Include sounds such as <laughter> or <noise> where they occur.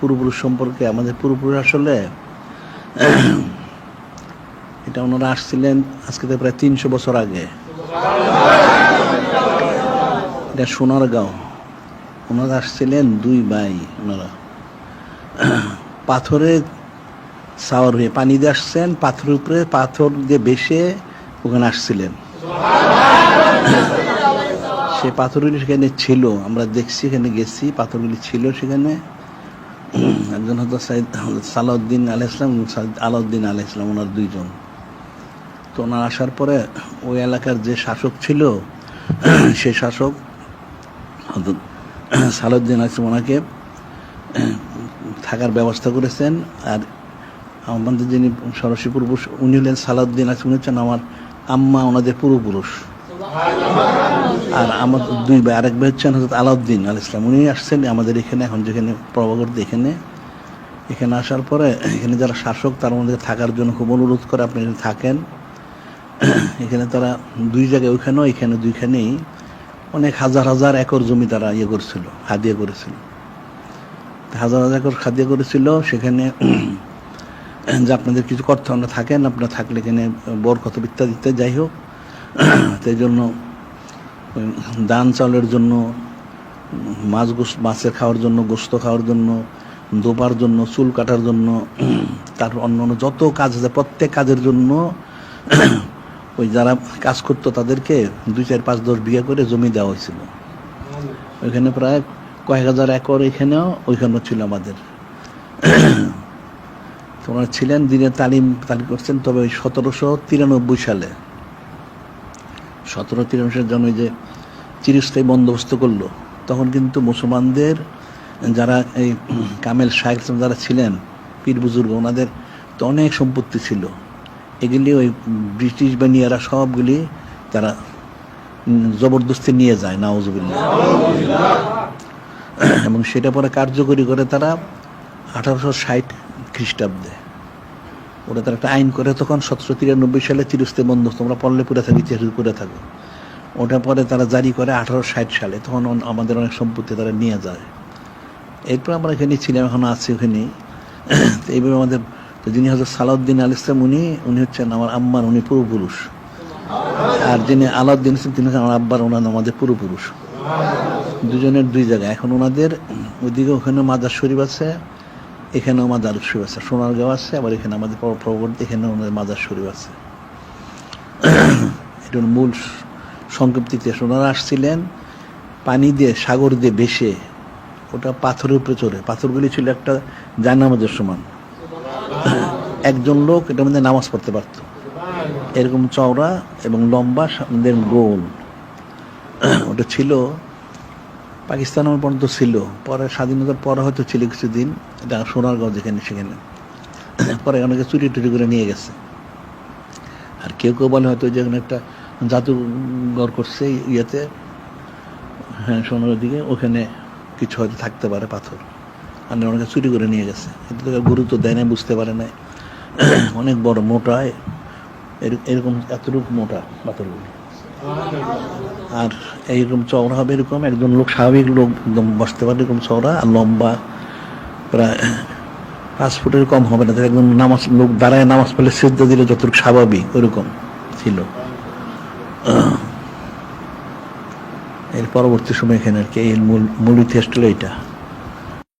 পূর্বপুরুষ সম্পর্কে, আমাদের পূর্বপুরুষ আসলে, <clears throat> এটা ওনারা আসছিলেন আজকে তো প্রায় তিনশো বছর আগে। এটা সোনারগাঁও। ওনারা আসছিলেন দুই ভাই ওনারা। <clears throat> পাথরে সাওয়ার হয়ে পানি দিয়ে আসছেন, পাথরের উপরে পাথর দিয়ে বেসে ওখানে আসছিলেন। <clears throat> সে পাথরগুলি সেখানে ছিল, আমরা দেখছি এখানে গেছি, পাথরগুলি ছিল সেখানে। একজন হয়তো সাইদ সালাউদ্দিন আলাহ ইসলাম সাইদ আলাউদ্দিন আলাহ ইসলাম ওনার দুইজন। তো ওনার আসার পরে ওই এলাকার যে শাসক ছিল সেই শাসক হযরত সালাউদ্দিন আসলাম ওনাকে, থাকার ব্যবস্থা করেছেন। আর আমাদের যিনি সরস্বী পূর্বপুরুষ, উনি হলেন সালাউদ্দিন আসলাম উনি হচ্ছেন আমার আম্মা, ওনাদের পূর্বপুরুষ। আর আমার দুই ভাই, আরেক ভাই হচ্ছেন হজরত আলাউদ্দিন আল ইসলাম উনি আসছেন আমাদের এখানে, এখন যেখানে প্রভাকর্তা এখানে। এখানে আসার পরে এখানে যারা শাসক, তার মধ্যে থাকার জন্য খুব অনুরোধ করে আপনি থাকেন। এখানে তারা দুই জায়গায় ওইখানেও এখানে দুইখানেই অনেক হাজার হাজার একর জমি তারা ইয়ে করেছিল হাদিয়া করেছিল। হাজার হাজার একর খাদিয়া করেছিল, সেখানে যে আপনাদের কিছু করতে আমরা থাকেন, আপনারা থাকলে এখানে বরকত ইত্যাদি ইত্যাদি, যাই হোক। সেই জন্য ধান চাউলের জন্য, মাছ মাছের খাওয়ার জন্য, গোস্ত খাওয়ার জন্য দোপার জন্য, চুল কাটার জন্য তারপর অন্য অন্য যত কাজ আছে, প্রত্যেক কাজের জন্য <clears throat> ওই যারা কাজ করতো তাদেরকে দুই, চার, পাঁচ, দশ বিঘা করে জমি দেওয়া হয়েছিল। ওইখানে প্রায় কয়েক হাজার একর এখানেও ওইখানেও ছিল আমাদের। <clears throat> তো ওনারা ছিলেন, দিনে তালিম তালিম করছেন, তবে ওই সতেরোশো তিরানব্বই সালে। সতেরো তিরানব্বই জন্য যে চিরস্থায়ী বন্দোবস্ত করল, তখন কিন্তু মুসলমানদের যারা এই কামেল শাহেখ যারা ছিলেন, পীর বুজুর্গ, ওনাদের তো অনেক সম্পত্তি ছিল। এগুলি ওই ব্রিটিশ বানিয়ারা সবগুলি তারা জবরদস্তি নিয়ে যায় নাওজবিল্লা এবং সেটা পরে কার্যকরী করে তারা আঠারোশো ষাট খ্রিস্টাব্দে। ওরা তারা একটা আইন করে তখন সতেরোশো তিরানব্বই সালে চিরস্থায়ী বন্ধ। তোমরা পড়লে পড়ে থাকি, ইতিহাস করে থাকো। ওটা পরে তারা জারি করে আঠারোশো ষাট সালে, তখন আমাদের অনেক সম্পত্তি তারা নিয়ে যায়। এরপর আমরা এখানে ছিলাম, এখন আছি ওখানে। তো এইভাবে আমাদের যিনি হচ্ছে সালাউদ্দিন আল ইসলাম, উনি উনি হচ্ছেন আমার আম্মার, উনি পূর্বপুরুষ। আর যিনি আলাউদ্দিন ইসলাম তিনি হচ্ছেন আমার আব্বার, ওনার আমাদের পূর্বপুরুষ। দুজনের দুই জায়গায়। এখন ওনাদের ওইদিকে ওখানে মাদার শরীফ আছে এখানেও মাদার শরীফ আছে। সোনারগাঁও আছে, আবার এখানে আমাদের পরবর্তী এখানেও ওনাদের মাদার শরীফ আছে। <clears throat> এটা মূল স- সোনারা আসছিলেন পানি দিয়ে, সাগর দিয়ে বেশে ওটা পাথরের উপরে চড়ে। পাথরগুলি ছিল একটা জায়নামাজের সমান। <clears throat> একজন লোক এটার মধ্যে নামাজ পড়তে পারতো। এরকম চওড়া এবং লম্বা গোল। <clears throat> ওটা ছিল পাকিস্তান আমার পর্যন্ত ছিল। পরে স্বাধীনতার পরে হয়তো ছিল কিছুদিন। এটা সোনারগাঁও যেখানে সেখানে। পরে অনেকে চুরি টুরি করে নিয়ে গেছে। আর কেউ কেউ বলে হয়তো যেখানে একটা জাদুঘর করছে ইয়েতে। হ্যাঁ সোনার দিকে। ওখানে কিছু হয়তো থাকতে পারে পাথর। আর অনেকে চুরি করে নিয়ে গেছে। কিন্তু গুরুত্ব দেয় না বুঝতে পারে না অনেক বড় মোটা, এর- এরকম এতটুকু মোটা পাথরগুলো। আর এইরকম চওড়া হবে এরকম, একজন লোক, স্বাভাবিক লোক একদম বসতে পারে এরকম চওড়া আর লম্বা, প্রায় পাঁচ ফুটের কম হবে না। একদম নামাজ, লোক দাঁড়ায় নামাজ পড়লে সিদ্ধা দিলে যতটুকু স্বাভাবিক, ওরকম ছিল। এর পরবর্তী সময় এখানে আর কি, এই মূল মূল ইতিহাসটা এইটা।